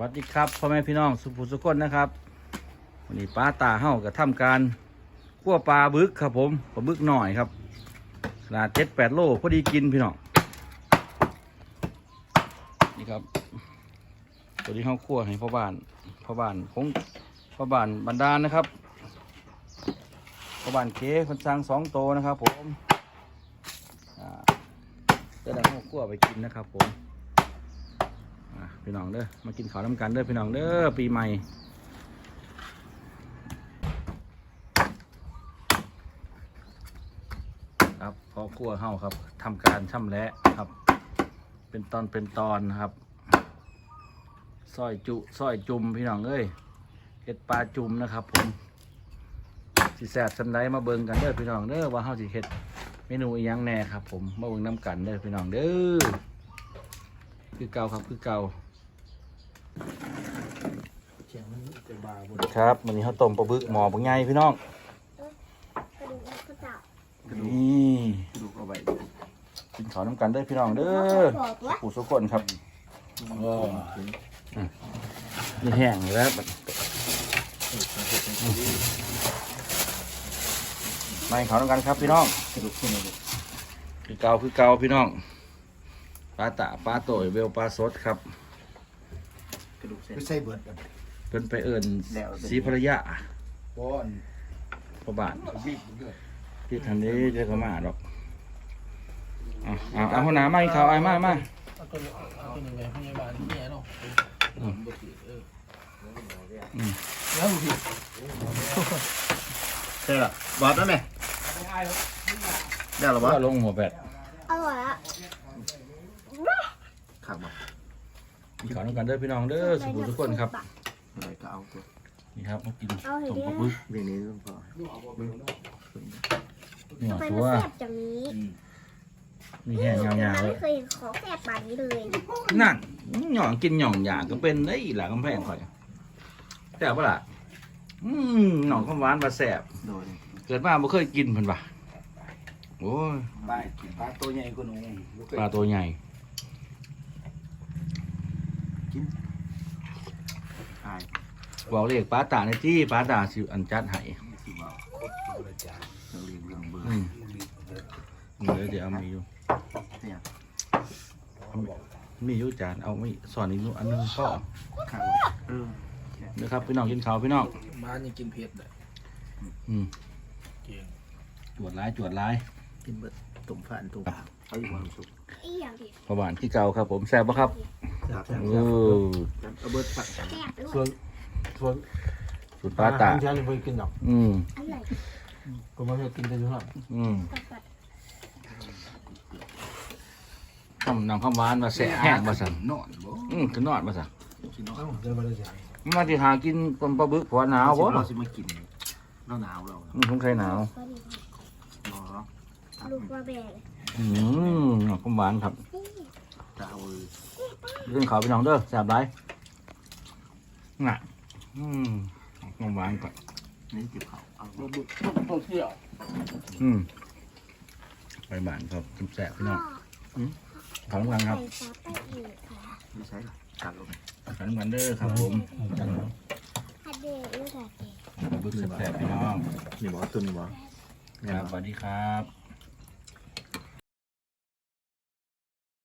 วัสดีครับพ่อแม่พี่น้องสุภูสุกนนะครับวันนี้ป้าตาเฮาก็ทำการคั่วปลาบึกครับผมปลาบึกหน่อยครับขนาดเจ็ดแปดโลพอดีกินพี่น้องนี่ครับตัวนี้เฮาคั่วให้พ่อบ้านพ่อบ้านของพ่อบ้านบรรดาลนะครับพ่อบ้านเคคนสร้างสองโตนะครับผมอ่าเดี๋ยวเราเฮาคั่วไปกินนะครับผม พี่น้องเด้อมากินข้าวน้ำกันเด้อพี่น้องเด้อปีใหม่ครับพอครัวเฮาครับทำการช่ำแหละครับ เป็นตอนเป็นตอนครับซอยจุซอยจุ่มพี่น้องเอ้ยเห็ดปลาจุ่มนะครับ ผมสิแสบสันไดมาเบิ่งกันเด้อพี่น้องเด้อว่าเฮาสิเฮ็ดเมนูอีหยังแน่ครับ ผมมาเบิ่งน้ำกันเด้อพี่น้องเด้อคือเก่าครับคือเก่า สียงมันจะบาบนครับวันนี้เขาต้มปลาบึกหมอปังไงพี่น้องกระดูกมันก็จะนี่ดูเอาไว้กินข้าวน้ำกันเด้อพี่น้องเด้อบอกว่าผู้สุกคนครับนี่แห้งแล้วมากินข้าวน้ำกันครับพี่น้องกระดูกขึ้นมาดูคือเก่าคือเก่าพี่น้องปลาตะปลาโตยเวลปลาสดครับกระดูกเส้นไม่ใช่เบิดกัน เป็นไปเอิญแล้วสีภรรยาป้อนพ่อบาทบีบเยอะที่ทันนี้เจอเขามาดอกเอาเอาเอาหัวหน้ามาอีกเขาไอ้มามาเอาตัวนี้เอาตัวนี้ไปพยาบาลที่เนี่ยเนาะอืมแล้วดูผิดใช่หรอบอกได้ไหมได้หรอวะว่าลงหัวแบดอร่อยอะขับบอกมีขอน้ำกันเด้อพี่น้องเด้อสุขุมทุกคนครับ อะไรก็เอาตัวนี่ครับมากินเอาให้ต้มด้ปลาวยบึกเรื่องนี้ต้องพอนี่หทำไมตัมันวแซ่บจังนี้มีแห้งยาวๆเลไม่ยเคยเห็นของแซ่บปานนี้เลยนั่นหย่องกินหย่องหยาก็เป็นได้หล่ะกำแพงข่อยแซ่บปะล่ะอืมหน่องข้าวหวานปลาแซ่บโดยเกิดมาบ่เคยกินเพิ่นป่ะโอ้ยปลาปลาตัวใหญ่กว่าหนูปลาตัวใหญ่ ใช่บอกเลขปลาตาในที่ปลาตาสิอันจัดให้ที่บอกเราเรียนเรื่องเบอร์อืมเดี๋ยวเดี๋ยวเอามีอยู่เนี่ยมีอยู่จานเอาไม่สอนอีกอันหนึงก็ขับเออนะครับพี่น้องกินข้าวพี่น้องบ้านยังกินเผ็ดเลยอืมเก่งจวดร้ายจวดร้ายกินเบิดตุ่มผ่านตุ่มเอาอยู่ความสุขอีอย่างดิประหวานที่เก่าครับ ผมแซ่บปะครับ ครับเออเอาเบิดผัดแซ่บด้วยส่วนส่วนสุดปลาตาฉันไม่เคยกินหรอกอืมอร่อยก็ไม่เคยกินแต่ทุกท่านอืมปัดคำนำคำหวานมาแสะแห้งมาสั่นนอนบ่อืมคือนอดมาสั่นกินนอนเอ้าได้มาได้จ่ายมาที่หากินปนปลาบึกผัวหนาวบ่เราสิมากินหนาวหนาวเราอืมสงสัยหนาวพอดีเนาะลูกว่าแบกอืมนำคำหวานครับจะเอา เรื่องเขาวพี่น้องเด้อแซ่บไรน่ะอืมคำหวานก่อนนี่เก็บเขาเอารถบุกต้องเที่ยวอืมไปบ้านครับกินแซ่บพี่น้องขอบคุณครับไม่ใช่หรอตัดลงขอบคุณเด้อครับผมฮัดเดย์ด้วยค่ะเก๋ปลาบึกแซ่บพี่น้องนี่บอกตัวนี้บอกครับสวัสดีครับ